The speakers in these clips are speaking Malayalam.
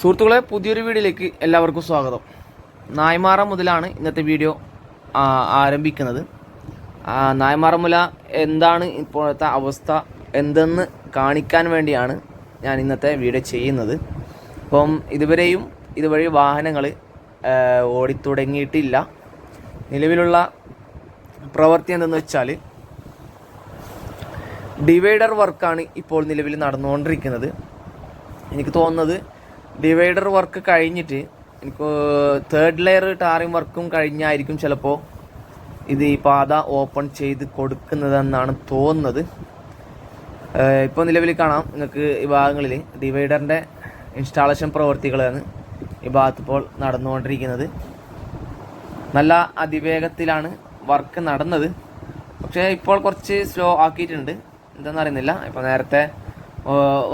സുഹൃത്തുക്കളെ പുതിയൊരു വീഡിയോയിലേക്ക് എല്ലാവർക്കും സ്വാഗതം. നായ്മാറ മുതലാണ് ഇന്നത്തെ വീഡിയോ ആരംഭിക്കുന്നത്. നായ്മാറ മുല എന്താണ് ഇപ്പോഴത്തെ അവസ്ഥ എന്തെന്ന് കാണിക്കാൻ വേണ്ടിയാണ് ഞാൻ ഇന്നത്തെ വീഡിയോ ചെയ്യുന്നത്. അപ്പം ഇതുവരെയും ഇതുവഴി വാഹനങ്ങൾ ഓടിത്തുടങ്ങിയിട്ടില്ല. നിലവിലുള്ള പ്രവൃത്തി എന്തെന്ന് വെച്ചാൽ ഡിവൈഡർ വർക്കാണ് ഇപ്പോൾ നിലവിൽ നടന്നുകൊണ്ടിരിക്കുന്നത്. എനിക്ക് തോന്നുന്നത് ഡിവൈഡർ വർക്ക് കഴിഞ്ഞിട്ട് എനിക്ക് തേർഡ് ലെയർ ടാറിങ് വർക്കും കഴിഞ്ഞായിരിക്കും ചിലപ്പോൾ ഇത് ഈ പാത ഓപ്പൺ ചെയ്ത് കൊടുക്കുന്നതെന്നാണ് തോന്നുന്നത്. ഇപ്പോൾ നിലവിൽ കാണാം. നിങ്ങൾക്ക് ഈ ഭാഗങ്ങളിൽ ഡിവൈഡറിന്റെ ഇൻസ്റ്റാളേഷൻ പ്രവൃത്തികളാണ് ഈ ഭാഗത്തിപ്പോൾ നടന്നുകൊണ്ടിരിക്കുന്നത്. നല്ല അതിവേഗത്തിലാണ് വർക്ക് നടന്നത്. പക്ഷേ ഇപ്പോൾ കുറച്ച് സ്ലോ ആക്കിയിട്ടുണ്ട്. എന്താണെന്ന് അറിയുന്നില്ല. ഇപ്പോൾ നേരത്തെ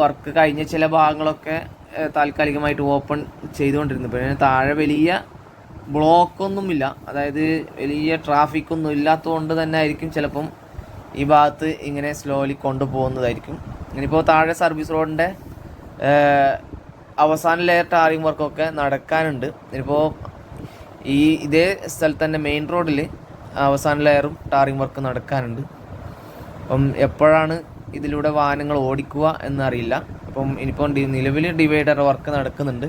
വർക്ക് കഴിഞ്ഞ ചില ഭാഗങ്ങളൊക്കെ താൽക്കാലികമായിട്ട് ഓപ്പൺ ചെയ്തുകൊണ്ടിരുന്നു പിന്നെ താഴെ വലിയ ബ്ലോക്കൊന്നുമില്ല. അതായത് വലിയ ട്രാഫിക് ഒന്നും ഇല്ലാത്തതുകൊണ്ട് തന്നെ ആയിരിക്കും ചിലപ്പം ഈ ഭാഗത്ത് ഇങ്ങനെ സ്ലോലി കൊണ്ടുപോകുന്നതായിരിക്കും. ഇനിയിപ്പോൾ താഴെ സർവീസ് റോഡിന്റെ അവസാന ലെയർ ടാറിംഗ് വർക്കൊക്കെ നടക്കാനുണ്ട്. ഇനിയിപ്പോൾ ഈ ഇതേ സ്ഥലത്ത് തന്നെ മെയിൻ റോഡിൽ അവസാന ലെയറും ടാറിംഗ് വർക്ക് നടക്കാനുണ്ട്. അപ്പം എപ്പോഴാണ് ഇതിലൂടെ വാഹനങ്ങൾ ഓടിക്കുക എന്നറിയില്ല. അപ്പം ഇനിയിപ്പം നിലവിൽ ഡിവൈഡർ വർക്ക് നടക്കുന്നുണ്ട്.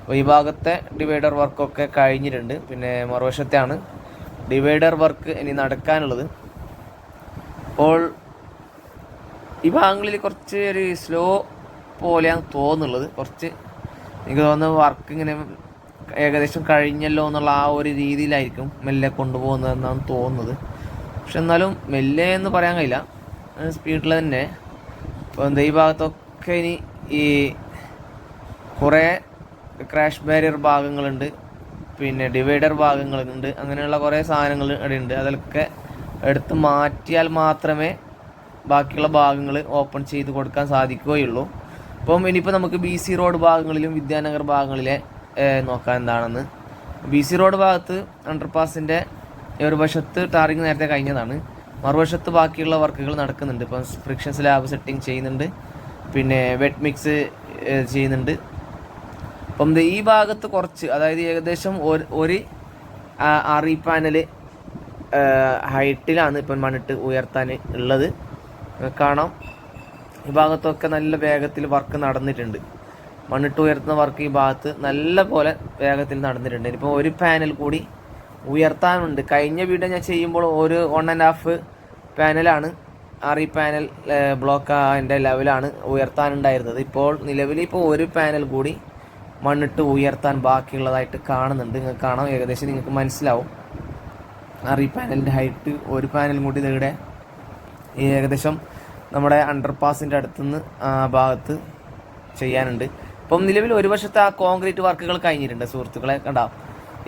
അപ്പോൾ ഈ ഭാഗത്തെ ഡിവൈഡർ വർക്കൊക്കെ കഴിഞ്ഞിട്ടുണ്ട്. പിന്നെ മറുവശത്തെയാണ് ഡിവൈഡർ വർക്ക് ഇനി നടക്കാനുള്ളത്. അപ്പോൾ ഈ ഭാഗങ്ങളിൽ കുറച്ച് ഒരു സ്ലോ പോലെയാണ് തോന്നുന്നുള്ളത് കുറച്ച് എനിക്ക് തോന്നുന്നു വർക്ക് ഇങ്ങനെ ഏകദേശം കഴിഞ്ഞല്ലോ എന്നുള്ള ആ ഒരു രീതിയിലായിരിക്കും മെല്ലെ കൊണ്ടുപോകുന്നതെന്നാണ് തോന്നുന്നത്. പക്ഷെ എന്നാലും മെല്ലെ എന്ന് പറയാൻ കഴിയില്ല. സ്പീഡിൽ തന്നെ. ഇപ്പോൾ എന്താ ഈ ഭാഗത്തൊക്കെ ഇനി ഈ കുറേ ക്രാഷ് ബാരിയർ ഭാഗങ്ങളുണ്ട്. പിന്നെ ഡിവൈഡർ ഭാഗങ്ങളുണ്ട്. അങ്ങനെയുള്ള കുറേ സാധനങ്ങൾ ഇവിടെ ഉണ്ട് അതൊക്കെ എടുത്ത് മാറ്റിയാൽ മാത്രമേ ബാക്കിയുള്ള ഭാഗങ്ങൾ ഓപ്പൺ ചെയ്ത് കൊടുക്കാൻ സാധിക്കുകയുള്ളൂ. അപ്പം ഇനിയിപ്പോൾ നമുക്ക് ബി സി റോഡ് ഭാഗങ്ങളിലും വിദ്യാനഗർ ഭാഗങ്ങളിലെ നോക്കാൻ നോക്കാം എന്താണെന്ന്. ബി സി റോഡ് ഭാഗത്ത് അണ്ടർപാസിന്റെ ഒരു വശത്ത് ടാറിങ് നേരത്തെ കഴിഞ്ഞതാണ്. മറുവശത്ത് ബാക്കിയുള്ള വർക്കുകൾ നടക്കുന്നുണ്ട്. ഇപ്പം ഫ്രിക്ഷൻ സ്ലാബ് സെറ്റിംഗ് ചെയ്യുന്നുണ്ട്. പിന്നെ വെറ്റ് മിക്സ് ചെയ്യുന്നുണ്ട്. അപ്പം ഈ ഭാഗത്ത് കുറച്ച് അതായത് ഏകദേശം ഒരു ഒരു അറി പാനൽ ഹൈറ്റിലാണ് ഇപ്പം മണ്ണിട്ട് ഉയർത്താൻ ഉള്ളത്. കാണാം. ഈ ഭാഗത്തൊക്കെ നല്ല വേഗത്തിൽ വർക്ക് നടന്നിട്ടുണ്ട്. മണ്ണിട്ട് ഉയർത്തുന്ന വർക്ക് ഈ ഭാഗത്ത് നല്ല പോലെ വേഗത്തിൽ നടന്നിട്ടുണ്ട്. ഇനിയിപ്പോൾ ഒരു പാനൽ കൂടി ഉയർത്താനുണ്ട്. കഴിഞ്ഞ വീഡിയോ ഞാൻ ചെയ്യുമ്പോൾ ഒരു വൺ ആൻഡ് ഹാഫ് പാനലാണ് ആറി പാനൽ ബ്ലോക്ക് അതിന്റെ ലെവലാണ് ഉയർത്താനുണ്ടായിരുന്നത്. ഇപ്പോൾ നിലവിൽ ഇപ്പോൾ ഒരു പാനൽ കൂടി മണ്ണിട്ട് ഉയർത്താൻ ബാക്കിയുള്ളതായിട്ട് കാണുന്നുണ്ട്. നിങ്ങൾക്ക് കാണാം. ഏകദേശം നിങ്ങൾക്ക് മനസ്സിലാവും. ആറി പാനലിന്റെ ഹൈറ്റ് ഒരു പാനൽ കൂടി ഇതിവിടെ ഏകദേശം നമ്മുടെ അണ്ടർ പാസിന്റെ അടുത്തുനിന്ന് ആ ഭാഗത്ത് ചെയ്യാനുണ്ട്. ഇപ്പം നിലവിൽ ഒരു വർഷത്തെ ആ കോൺക്രീറ്റ് വർക്കുകൾ കഴിഞ്ഞിട്ടുണ്ട് സുഹൃത്തുക്കളെ. കണ്ടാ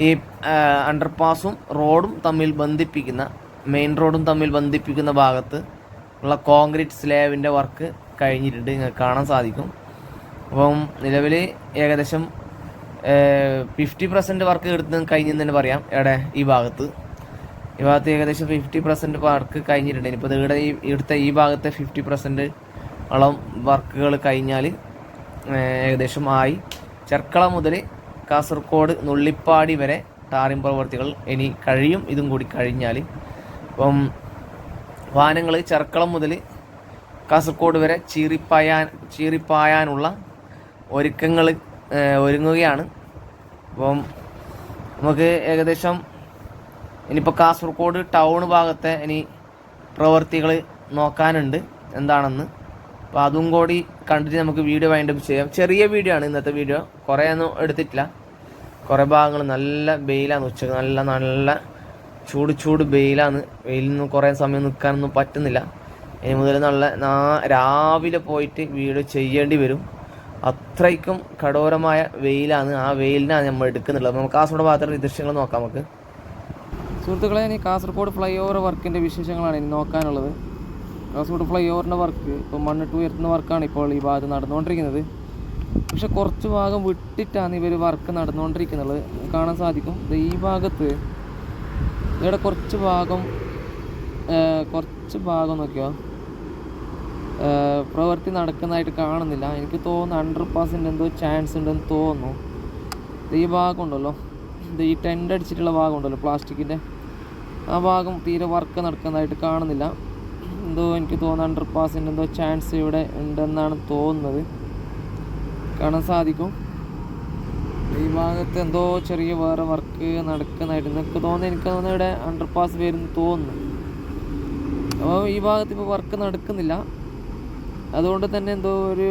ഈ അണ്ടർപാസും റോഡും തമ്മിൽ ബന്ധിപ്പിക്കുന്ന മെയിൻ റോഡും തമ്മിൽ ബന്ധിപ്പിക്കുന്ന ഭാഗത്ത് ഉള്ള കോൺക്രീറ്റ് സ്ലാബിന്റെ വർക്ക് കഴിഞ്ഞിട്ടുണ്ട് നിങ്ങൾക്ക് കാണാൻ സാധിക്കും. അപ്പം നിലവിൽ ഏകദേശം ഫിഫ്റ്റി പെർസെന്റ് വർക്ക് എടുത്ത് കഴിഞ്ഞെന്ന് തന്നെ പറയാം എവിടെ? ഈ ഭാഗത്ത്. ഈ ഭാഗത്ത് ഏകദേശം ഫിഫ്റ്റി പെർസെന്റ് വർക്ക് കഴിഞ്ഞിട്ടുണ്ട്. ഇനിയിപ്പോൾ ഇവിടെ ഈ ഇവിടുത്തെ ഈ ഭാഗത്തെ ഫിഫ്റ്റി പെർസെന്റ് ഓളം വർക്കുകൾ കഴിഞ്ഞാൽ ഏകദേശം ആയി. ചെർക്കള മുതൽ കാസർഗോഡ് നുള്ളിപ്പാടി വരെ ടാറിംഗ് പ്രവർത്തികൾ ഇനി കഴിയും. ഇതും കൂടി കഴിഞ്ഞാൽ അപ്പം വാഹനങ്ങൾ ചെർക്കളം മുതൽ കാസർഗോഡ് വരെ ചീറിപ്പായാൻ ചീറിപ്പായാനുള്ള ഒരുക്കങ്ങൾ ഒരുങ്ങുകയാണ്. അപ്പം നമുക്ക് ഏകദേശം ഇനിയിപ്പോൾ കാസർഗോഡ് ടൗൺ ഭാഗത്തെ ഇനി പ്രവൃത്തികൾ നോക്കാനുണ്ട് എന്താണെന്ന്. അപ്പോൾ അതും കൂടി കണ്ടിട്ട് നമുക്ക് വീഡിയോ വൈൻഡപ്പ് ചെയ്യാം. ചെറിയ വീഡിയോ ആണ് ഇന്നത്തെ വീഡിയോ. കുറേ ഒന്നും എടുത്തിട്ടില്ല. കുറേ ഭാഗങ്ങൾ നല്ല വെയിലാണ്. ഉച്ചയ്ക്ക് നല്ല നല്ല ചൂട് ചൂട് വെയിലാണ്. വെയിലിൽ നിന്ന് കുറേ സമയം നിൽക്കാനൊന്നും പറ്റുന്നില്ല. ഇനി മുതൽ നല്ല നാ- രാവിലെ പോയിട്ട് വീട് ചെയ്യേണ്ടി വരും. അത്രയ്ക്കും കഠോരമായ വെയിലാണ്. ആ വെയിലിനാണ് നമ്മൾ എടുക്കുന്നുള്ളത്. നമുക്ക് കാസർഗോഡ് ഭാഗത്തുള്ള ദൃശ്യങ്ങൾ നോക്കാം നമുക്ക്. സുഹൃത്തുക്കളെ ഇനി കാസർഗോഡ് ഫ്ലൈ ഓവർ വർക്കിന്റെ വിശേഷങ്ങളാണ് ഇനി നോക്കാനുള്ളത്. കാസർഗോഡ് ഫ്ലൈ ഓവറിന്റെ വർക്ക് ഇപ്പോൾ മണ്ണിട്ട് ഉയർത്തുന്ന വർക്കാണ് ഇപ്പോൾ ഈ ഭാഗത്ത് നടന്നുകൊണ്ടിരിക്കുന്നത്. പക്ഷെ കുറച്ച് ഭാഗം വിട്ടിട്ടാണ് ഇവർ വർക്ക് നടന്നുകൊണ്ടിരിക്കുന്നത്. കാണാൻ സാധിക്കും. ഈ ഭാഗത്ത് ഇവിടെ കുറച്ച് ഭാഗം കുറച്ച് ഭാഗം നോക്കിയോ? പ്രവൃത്തി നടക്കുന്നതായിട്ട് കാണുന്നില്ല. എനിക്ക് തോന്നുന്നു അണ്ടർ പാസിന്റെ എന്തോ ചാൻസ് ഉണ്ടെന്ന് തോന്നുന്നു. ഈ ഭാഗം ഉണ്ടല്ലോ. ഇത് ഈ ടെന്റ് അടിച്ചിട്ടുള്ള ഭാഗം ഉണ്ടല്ലോ പ്ലാസ്റ്റിക്കിന്റെ ആ ഭാഗം തീരെ വർക്ക് നടക്കുന്നതായിട്ട് കാണുന്നില്ല. എന്തോ എനിക്ക് തോന്നുന്നു അണ്ടർ പാസിന്റെ എന്തോ ചാൻസ് ഇവിടെ ഉണ്ടെന്നാണ് തോന്നുന്നത്. കാണാൻ സാധിക്കും. ഈ ഭാഗത്ത് എന്തോ ചെറിയ വേറെ വർക്ക് നടക്കുന്നതായിട്ട് എനിക്ക് തോന്നുന്നു എനിക്ക് തോന്നുന്നു ഇവിടെ അണ്ടർ പാസ് വരുന്നു തോന്നുന്നു. അപ്പോൾ ഈ ഭാഗത്ത് ഇപ്പോൾ വർക്ക് നടക്കുന്നില്ല. അതുകൊണ്ട് തന്നെ എന്തോ ഒരു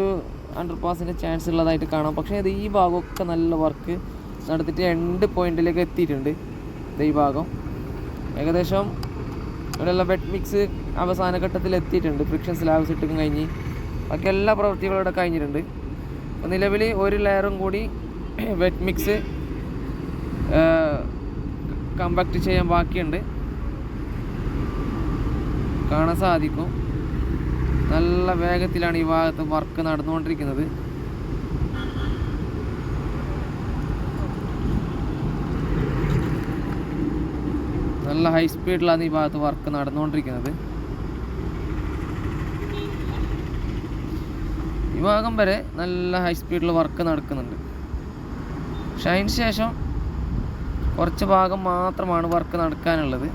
അണ്ടർ പാസിന്റെ ചാൻസ് ഉള്ളതായിട്ട് കാണാം. പക്ഷേ ഇത് ഈ ഭാഗമൊക്കെ നല്ല വർക്ക് നടത്തിയിട്ട് രണ്ട് പോയിന്റിലേക്ക് എത്തിയിട്ടുണ്ട്. ഇത് ഈ ഭാഗം. ഏകദേശം ഇവിടെയുള്ള വെറ്റ് മിക്സ് അവസാന ഘട്ടത്തിൽ എത്തിയിട്ടുണ്ട്. ഫ്രിക്ഷൻ സ്ലാബ്സ് ഇട്ടും കഴിഞ്ഞ്. ബാക്കി എല്ലാ പ്രവൃത്തികളും ഇവിടെ കഴിഞ്ഞിട്ടുണ്ട്. നിലവിൽ ഒരു ലെയറും കൂടി വെറ്റ് മിക്സ് കമ്പാക്ട് ചെയ്യാൻ ബാക്കിയുണ്ട്. കാണാൻ സാധിക്കും. നല്ല വേഗത്തിലാണ് ഈ ഭാഗത്ത് വർക്ക് നടന്നുകൊണ്ടിരിക്കുന്നത്. നല്ല ഹൈ സ്പീഡിലാണ് ഈ ഭാഗത്ത് വർക്ക് നടന്നുകൊണ്ടിരിക്കുന്നത്. ഈ ഭാഗം വരെ നല്ല ഹൈ സ്പീഡിൽ വർക്ക് നടക്കുന്നുണ്ട്. പക്ഷെ അതിന് ശേഷം കുറച്ച് ഭാഗം മാത്രമാണ് വർക്ക് നടക്കാനുള്ളത്.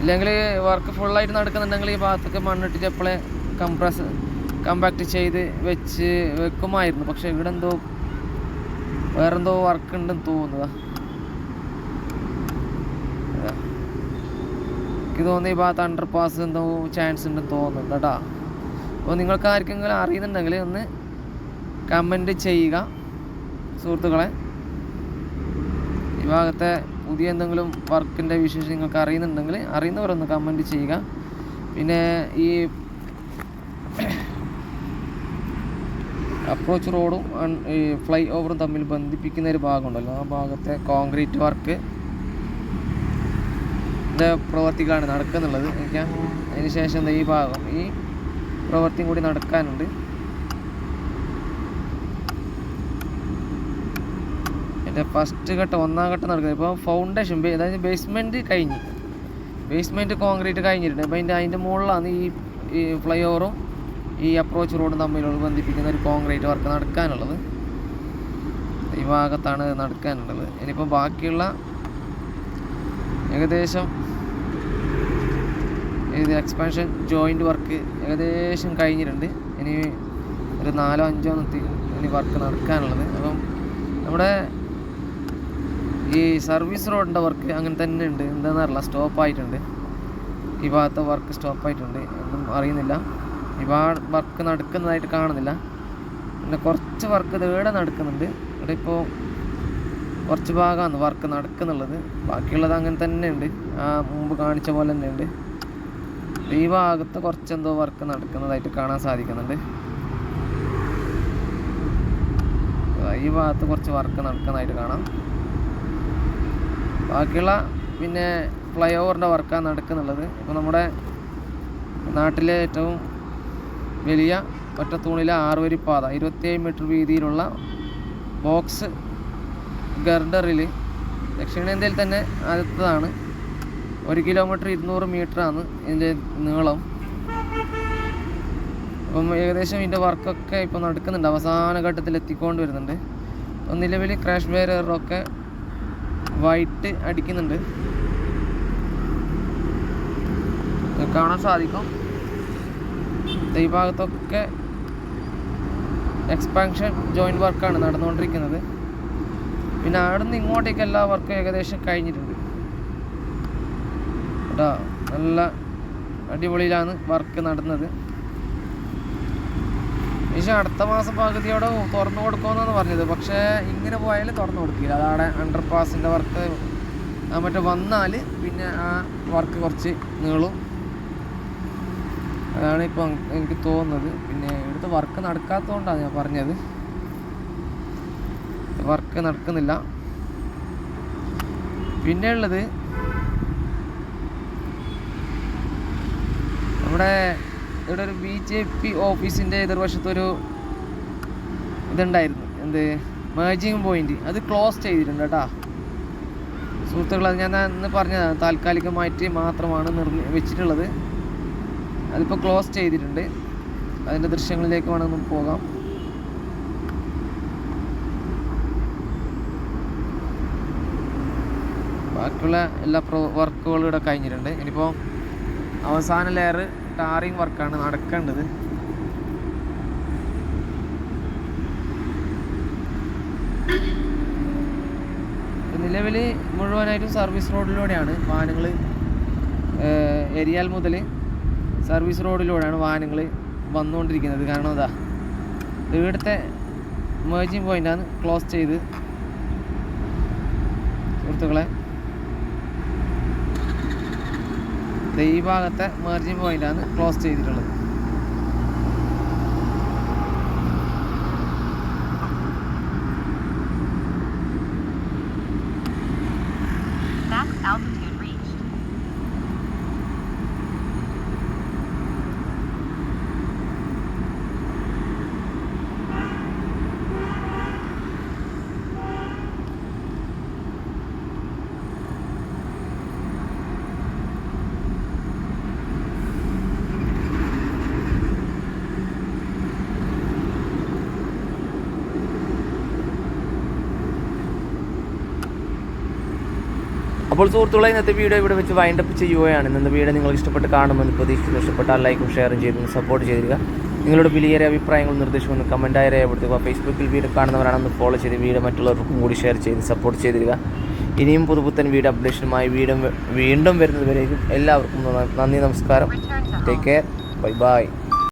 ഇല്ലെങ്കിൽ വർക്ക് ഫുള്ളായിട്ട് നടക്കുന്നുണ്ടെങ്കിൽ ഈ ഭാഗത്തൊക്കെ മണ്ണിട്ടിട്ട് എപ്പോഴേ കംപ്രസ് കമ്പാക്ട് ചെയ്ത് വെച്ച് വെക്കുമായിരുന്നു. പക്ഷെ ഇവിടെ എന്തോ വേറെന്തോ വർക്ക് ഉണ്ടെന്ന് ഇതാ. എനിക്ക് തോന്നുന്നു ഈ ഭാഗത്ത് അണ്ടർ പാസ് എന്തോ ചാൻസ് ഉണ്ടെന്ന് തോന്നുന്നുണ്ട് കേട്ടോ അപ്പോൾ നിങ്ങൾക്ക് ആർക്കെങ്കിലും അറിയുന്നുണ്ടെങ്കിൽ ഒന്ന് കമന്റ് ചെയ്യുക സുഹൃത്തുക്കളെ. ഭാഗത്തെ പുതിയ എന്തെങ്കിലും വർക്കിന്റെ വിശേഷം നിങ്ങൾക്ക് അറിയുന്നുണ്ടെങ്കിൽ അറിയുന്നവരൊന്ന് കമന്റ് ചെയ്യുക. പിന്നെ ഈ അപ്രോച്ച് റോഡും ഈ ഫ്ലൈ ഓവറും തമ്മിൽ ബന്ധിപ്പിക്കുന്ന ഒരു ഭാഗമുണ്ടല്ലോ. ആ ഭാഗത്തെ കോൺക്രീറ്റ് വർക്ക് പ്രവർത്തിക്കാണ് നടക്കുന്നുള്ളത്. അതിനുശേഷം അതിന് ശേഷം ഈ ഭാഗം ഈ പ്രവൃത്തിയും കൂടി നടക്കാനുണ്ട്. എന്റെ ഫസ്റ്റ് ഘട്ടം ഒന്നാം ഘട്ടം നടക്കുന്നത്. ഇപ്പോൾ ഫൗണ്ടേഷൻ അതായത് ബേസ്മെന്റ് കഴിഞ്ഞ്. ബേസ്മെന്റ് കോൺക്രീറ്റ് കഴിഞ്ഞിട്ടുണ്ട്. അപ്പോൾ അതിന്റെ അതിന്റെ മുകളിലാണ് ഈ ഫ്ലൈ ഓവറും ഈ അപ്രോച്ച് റോഡും തമ്മിലുള്ള ബന്ധിപ്പിക്കുന്ന ഒരു കോൺക്രീറ്റ് വർക്ക് നടക്കാനുള്ളത്. ഈ ഭാഗത്താണ് നടക്കാനുള്ളത്. ഇനിയിപ്പോൾ ബാക്കിയുള്ള ഏകദേശം ഇത് എക്സ്പാൻഷൻ ജോയിന്റ് വർക്ക് ഏകദേശം കഴിഞ്ഞിട്ടുണ്ട്. ഇനി ഒരു നാലോ അഞ്ചോ ഇനി വർക്ക് നടക്കാനുള്ളത്. അപ്പം നമ്മുടെ ഈ സർവീസ് റോഡിന്റെ വർക്ക് അങ്ങനെ തന്നെ ഉണ്ട്. എന്താണെന്ന് അറിയില്ല. സ്റ്റോപ്പ് ആയിട്ടുണ്ട്. ഈ ഭാഗത്തെ വർക്ക് സ്റ്റോപ്പ് ആയിട്ടുണ്ട്. ഒന്നും അറിയുന്നില്ല. ഈ വർക്ക് നടക്കുന്നതായിട്ട് കാണുന്നില്ല. പിന്നെ കുറച്ച് വർക്ക് ഇവിടെ നടക്കുന്നുണ്ട്. ഇവിടെ ഇപ്പോൾ കുറച്ച് ഭാഗമാണ് വർക്ക് നടക്കുന്നുള്ളത്. ബാക്കിയുള്ളത് അങ്ങനെ തന്നെ ഉണ്ട്. ആ മുമ്പ് കാണിച്ച പോലെ തന്നെ ഉണ്ട്. ഈ ഭാഗത്ത് കുറച്ചെന്തോ വർക്ക് നടക്കുന്നതായിട്ട് കാണാൻ സാധിക്കുന്നുണ്ട്. ഈ ഭാഗത്ത് കുറച്ച് വർക്ക് നടക്കുന്നതായിട്ട് കാണാം. ബാക്കിയുള്ള പിന്നെ ഫ്ലൈ ഓവറിന്റെ വർക്കാണ് നടക്കുന്നുള്ളത്. ഇപ്പോൾ നമ്മുടെ നാട്ടിലെ ഏറ്റവും വലിയ ഒറ്റത്തൂണിലെ പാത ഇരുപത്തിയേഴ് മീറ്റർ വീതിയിലുള്ള ബോക്സ് ഗർഡറിൽ ദക്ഷിണേന്ത്യയിൽ തന്നെ ആദ്യത്തതാണ് ഒരു കിലോമീറ്റർ ഇരുന്നൂറ് ആണ് ഇതിന്റെ നീളം. അപ്പം ഏകദേശം ഇതിന്റെ വർക്കൊക്കെ ഇപ്പോൾ നടക്കുന്നുണ്ട്. അവസാന ഘട്ടത്തിൽ എത്തിക്കൊണ്ട് വരുന്നുണ്ട് നിലവിൽ ക്രാഷ് ബാരിയറൊക്കെ വൈറ്റ് അടിക്കുന്നുണ്ട്. കാണാൻ സാധിക്കും. ഈ ഭാഗത്തൊക്കെ എക്സ്പാൻഷൻ ജോയിന്റ് വർക്കാണ് നടന്നുകൊണ്ടിരിക്കുന്നത്. പിന്നെ അവിടെ നിന്ന് ഇങ്ങോട്ടേക്ക് എല്ലാ വർക്കും ഏകദേശം കഴിഞ്ഞിട്ടുണ്ട്. കേട്ടോ? നല്ല അടിപൊളിയിലാണ് വർക്ക് നടന്നത്. പക്ഷേ അടുത്ത മാസം പകുതിയോടെ തുറന്നു കൊടുക്കുമെന്നാണ് പറഞ്ഞത്. പക്ഷേ ഇങ്ങനെ പോയാൽ തുറന്നു കൊടുക്കില്ല. അതാണ് അണ്ടർ പാസിന്റെ വർക്ക് മറ്റേ വന്നാൽ പിന്നെ ആ വർക്ക് കുറച്ച് നീളും. അതാണ് ഇപ്പം എനിക്ക് തോന്നുന്നത്. പിന്നെ ഇവിടുത്തെ വർക്ക് നടക്കാത്തതുകൊണ്ടാണ് ഞാൻ പറഞ്ഞത്. വർക്ക് നടക്കുന്നില്ല. പിന്നെ ഉള്ളത് നമ്മുടെ ഇവിടെ ഒരു ബി ജെ പി ഓഫീസിന്റെ എതിർവശത്തൊരു ഇതുണ്ടായിരുന്നു. എന്ത്? മേജിങ് പോയിന്റ് അത് ക്ലോസ് ചെയ്തിട്ടുണ്ട് കേട്ടോ. സുഹൃത്തുക്കൾ അത് ഞാൻ ഇന്ന് പറഞ്ഞതാണ് താൽക്കാലികമായിട്ട് മാത്രമാണ് നിർമ്മി വെച്ചിട്ടുള്ളത്. അതിപ്പോൾ ക്ലോസ് ചെയ്തിട്ടുണ്ട്. അതിന്റെ ദൃശ്യങ്ങളിലേക്ക് വേണമെങ്കിൽ പോകാം. ബാക്കിയുള്ള എല്ലാ പ്രോ വർക്കുകളും ഇവിടെ കഴിഞ്ഞിട്ടുണ്ട്. ഇനിയിപ്പോൾ അവസാന ലെയർ ടാറിങ് വർക്കാണ് നടക്കേണ്ടത്. നിലവിൽ മുഴുവനായിട്ടും സർവീസ് റോഡിലൂടെയാണ് വാഹനങ്ങൾ എരിയാൽ മുതൽ സർവീസ് റോഡിലൂടെയാണ് വാഹനങ്ങൾ വന്നുകൊണ്ടിരിക്കുന്നത്. കാരണം അതാ ഇവിടുത്തെ മേജിങ് പോയിന്റാണ് ക്ലോസ് ചെയ്ത്. സുഹൃത്തുക്കളെ ഈ ഭാഗത്തെ മേർജിങ് പോയിന്റാണ് ക്ലോസ് ചെയ്തിട്ടുള്ളത്. അപ്പോൾ സുഹൃത്തുക്കളെ ഇന്നത്തെ വീഡിയോ ഇവിടെ വെച്ച് വൈൻഡപ്പ് ചെയ്യുകയാണ്. ഇന്നത്തെ വീഡിയോ നിങ്ങൾക്ക് ഇഷ്ടപ്പെട്ട് കാണുമെന്ന് പ്രതീക്ഷിക്കുന്നു. ഇഷ്ടപ്പെട്ടാൽ ലൈക്കും ഷെയറും ചെയ്ത് സപ്പോർട്ട് ചെയ്തിരിക്കുക. നിങ്ങളുടെ വിലയേറിയ അഭിപ്രായങ്ങളും നിർദ്ദേശങ്ങളും കമന്റായി രേഖപ്പെടുത്തുക. ഫേസ്ബുക്കിൽ വീഡിയോ കാണുന്നവരാണെന്ന് ഫോളോ ചെയ്ത് വീഡിയോ മറ്റുള്ളവർക്കും കൂടി ഷെയർ ചെയ്ത് സപ്പോർട്ട് ചെയ്തിരിക ഇനിയും പുതുപുത്തൻ വീഡിയോ അപ്ഡേഷനുമായി വീണ്ടും വീണ്ടും വരുന്നതുവരേക്കും എല്ലാവർക്കും നന്ദി നമസ്കാരം. Take care bye bye